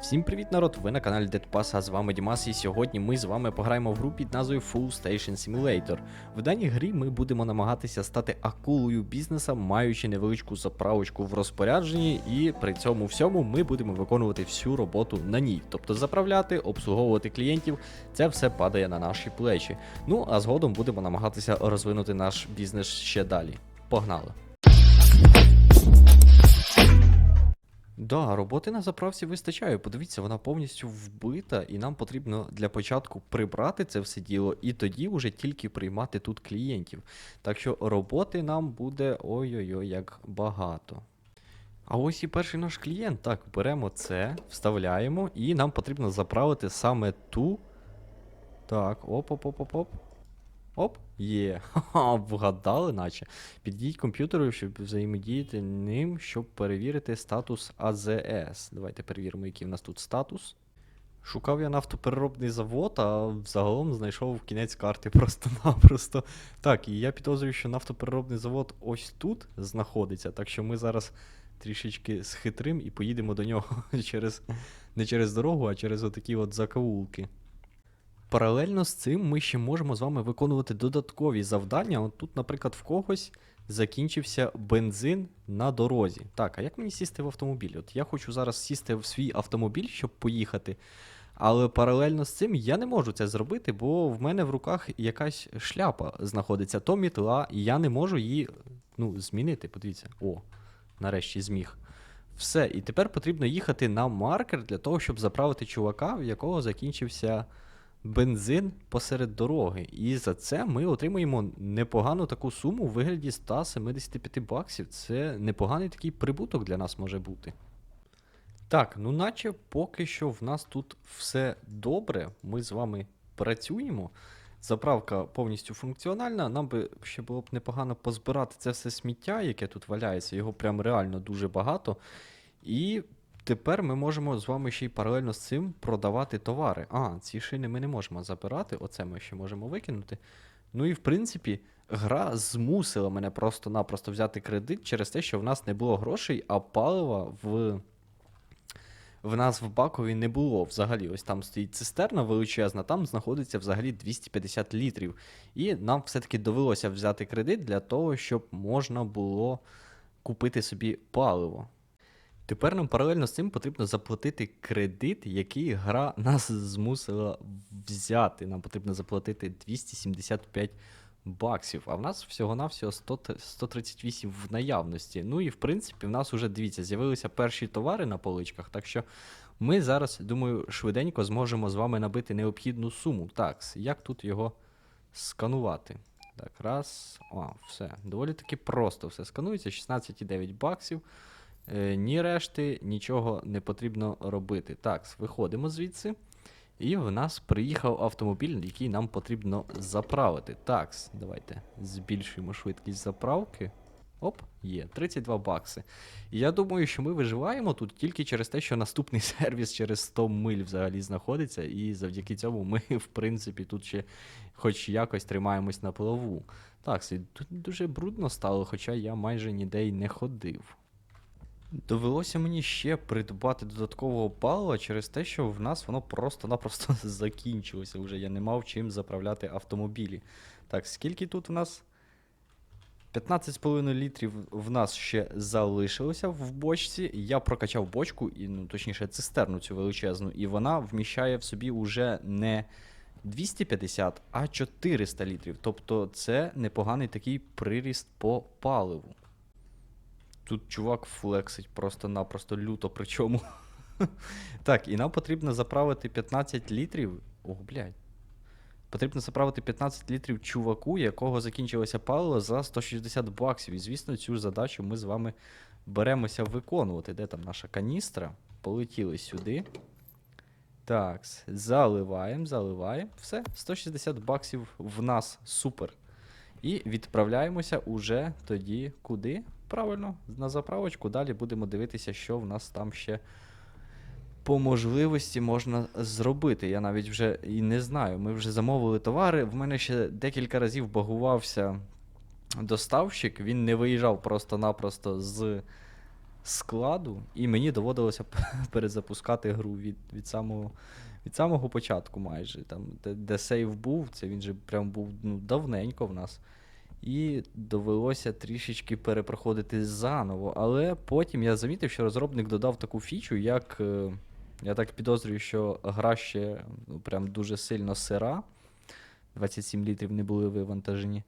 Всім привіт, народ! Ви на каналі Deadpass, а з вами Дімас, і сьогодні ми з вами пограємо в гру під назвою Full Station Simulator. В даній грі ми будемо намагатися стати акулою бізнеса, маючи невеличку заправочку в розпорядженні, і при цьому всьому ми будемо виконувати всю роботу на ній. Тобто заправляти, обслуговувати клієнтів, це все падає на наші плечі. Ну а згодом будемо намагатися розвинути наш бізнес ще далі. Погнали! Да, роботи на заправці вистачає. Подивіться, вона повністю вбита, і нам потрібно для початку прибрати це все діло, і тоді вже тільки приймати тут клієнтів. Так що роботи нам буде ой-ой-ой, як багато. А ось і перший наш клієнт. Так, беремо це, вставляємо, і нам потрібно заправити саме ту. Так, оп-оп-оп-оп-оп. Оп, є. Ха-ха, вгадали, наче. Підійдіть комп'ютеру, щоб взаємодіяти ним, щоб перевірити статус АЗС. Давайте перевіримо, який в нас тут статус. Шукав я нафтопереробний завод, а взагалом знайшов кінець карти просто-напросто. Так, і я підозрюю, що нафтопереробний завод ось тут знаходиться, так що ми зараз трішечки схитрим і поїдемо до нього через не через дорогу, а через отакі от закоулки. Паралельно з цим ми ще можемо з вами виконувати додаткові завдання. От тут, наприклад, в когось закінчився бензин на дорозі. Так, а як мені сісти в автомобіль? От я хочу зараз сісти в свій автомобіль, щоб поїхати. Але паралельно з цим я не можу це зробити, бо в мене в руках якась шляпа знаходиться, то мітла, і я не можу її ну, змінити. Подивіться, о, нарешті зміг. Все, і тепер потрібно їхати на маркер для того, щоб заправити чувака, в якого закінчився бензин посеред дороги. І за це ми отримуємо непогану таку суму у вигляді 175 баксів. Це непоганий такий прибуток для нас може бути. Так, ну наче поки що в нас тут все добре. Ми з вами працюємо. Заправка повністю функціональна. Нам би ще було б непогано позбирати це все сміття, яке тут валяється. Його прям реально дуже багато. І тепер ми можемо з вами ще й паралельно з цим продавати товари. А, ці шини ми не можемо забирати, оце ми ще можемо викинути. Ну і в принципі, гра змусила мене просто-напросто взяти кредит через те, що в нас не було грошей, а палива в. В нас в Бакові не було взагалі. Ось там стоїть цистерна величезна, там знаходиться взагалі 250 літрів. І нам все-таки довелося взяти кредит для того, щоб можна було купити собі паливо. Тепер нам паралельно з цим потрібно заплатити кредит, який гра нас змусила взяти. Нам потрібно заплатити 275 баксів, а в нас всього-навсього 100, 138 в наявності. Ну і в принципі, в нас уже дивіться, з'явилися перші товари на поличках, так що ми зараз, думаю, швиденько зможемо з вами набити необхідну суму. Так, як тут його сканувати? Так, раз. О, все. Доволі таки просто все сканується. 16,9 баксів. Е, ні решти, нічого не потрібно робити. Так, виходимо звідси. І в нас приїхав автомобіль, який нам потрібно заправити. Так, давайте збільшуємо швидкість заправки. Оп, є, 32 бакси. Я думаю, що ми виживаємо тут тільки через те, що наступний сервіс через 100 миль взагалі знаходиться, і завдяки цьому ми, в принципі, тут ще хоч якось тримаємось на плаву. Так, тут дуже брудно стало, хоча я майже ніде й не ходив. Довелося мені ще придбати додаткового палива через те, що в нас воно просто-напросто закінчилося вже. Я не мав чим заправляти автомобілі. Так, скільки тут в нас? 15,5 літрів в нас ще залишилося в бочці. Я прокачав бочку, і, ну, точніше, цистерну цю величезну, і вона вміщає в собі уже не 250, а 400 літрів. Тобто це непоганий такий приріст по паливу. Тут чувак флексить просто-напросто люто, причому. так, і нам потрібно заправити 15 літрів. Ох, блядь. Потрібно заправити 15 літрів чуваку, якого закінчилося паливо за 160 баксів. І звісно, цю задачу ми з вами беремося виконувати. Де там наша каністра? Полетіли сюди. Так, заливаємо, заливаємо. Все, 160 баксів в нас супер. І відправляємося уже тоді куди? Правильно, на заправочку. Далі будемо дивитися, що в нас там ще по можливості можна зробити. Я навіть вже і не знаю. Ми вже замовили товари. В мене ще декілька разів багувався доставщик, він не виїжджав просто-напросто з складу, і мені доводилося перезапускати гру від, від самого. Від самого початку майже. Там, де, де сейв був, це він же прям був ну, давненько в нас. І довелося трішечки перепроходити заново. Але потім я замітив, що розробник додав таку фічу, як. е, Я так підозрюю, що гра ще ну, прям дуже сильно сира. 27 літрів не були вивантажені.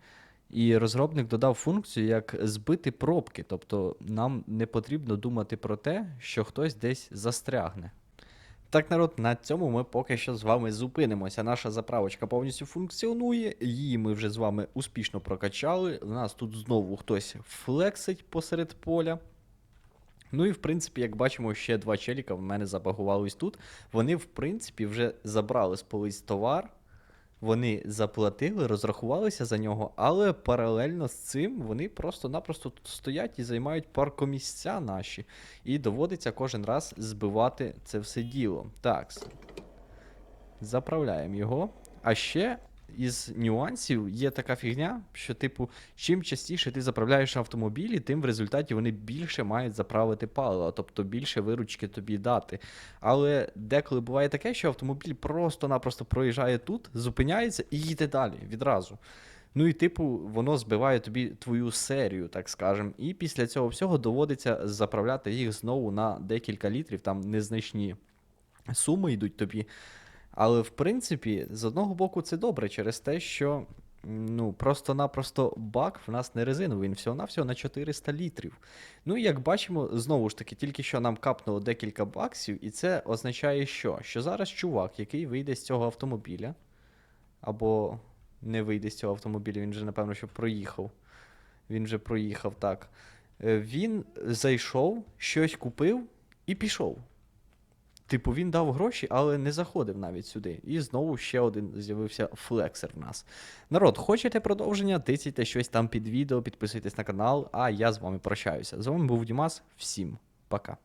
І розробник додав функцію, як збити пробки. Тобто нам не потрібно думати про те, що хтось десь застрягне. Так, народ, на цьому ми поки що з вами зупинимося. Наша заправочка повністю функціонує, її ми вже з вами успішно прокачали. У нас тут знову хтось флексить посеред поля. Ну і в принципі, як бачимо, ще два челіка в мене забагувались тут. Вони, в принципі, вже забрали з полиць товар. Вони заплатили, розрахувалися за нього, але паралельно з цим вони просто-напросто тут стоять і займають паркомісця наші. І доводиться кожен раз збивати це все діло. Так. Заправляємо його. А ще із нюансів є така фігня, що, типу, чим частіше ти заправляєш автомобілі, тим в результаті вони більше мають заправити паливо, тобто більше виручки тобі дати. Але деколи буває таке, що автомобіль просто-напросто проїжджає тут, зупиняється і їде далі відразу. Ну і, типу, воно збиває тобі твою серію, так скажем. І після цього всього доводиться заправляти їх знову на декілька літрів, там незначні суми йдуть тобі. Але в принципі, з одного боку, це добре через те, що ну, просто-напросто бак в нас не резиновий, він всього-навсього на 400 літрів. Ну і як бачимо, знову ж таки, тільки що нам капнуло декілька баксів, і це означає, що? Що зараз чувак, який вийде з цього автомобіля, або не вийде з цього автомобіля, він вже, напевно, що проїхав. Він вже проїхав так. Е, Він зайшов, щось купив і пішов. Типу, він дав гроші, але не заходив навіть сюди. І знову ще один з'явився флексер в нас. Народ, хочете продовження? Тицяйте щось там під відео, підписуйтесь на канал, а я з вами прощаюся. З вами був Дімас. Всім пока.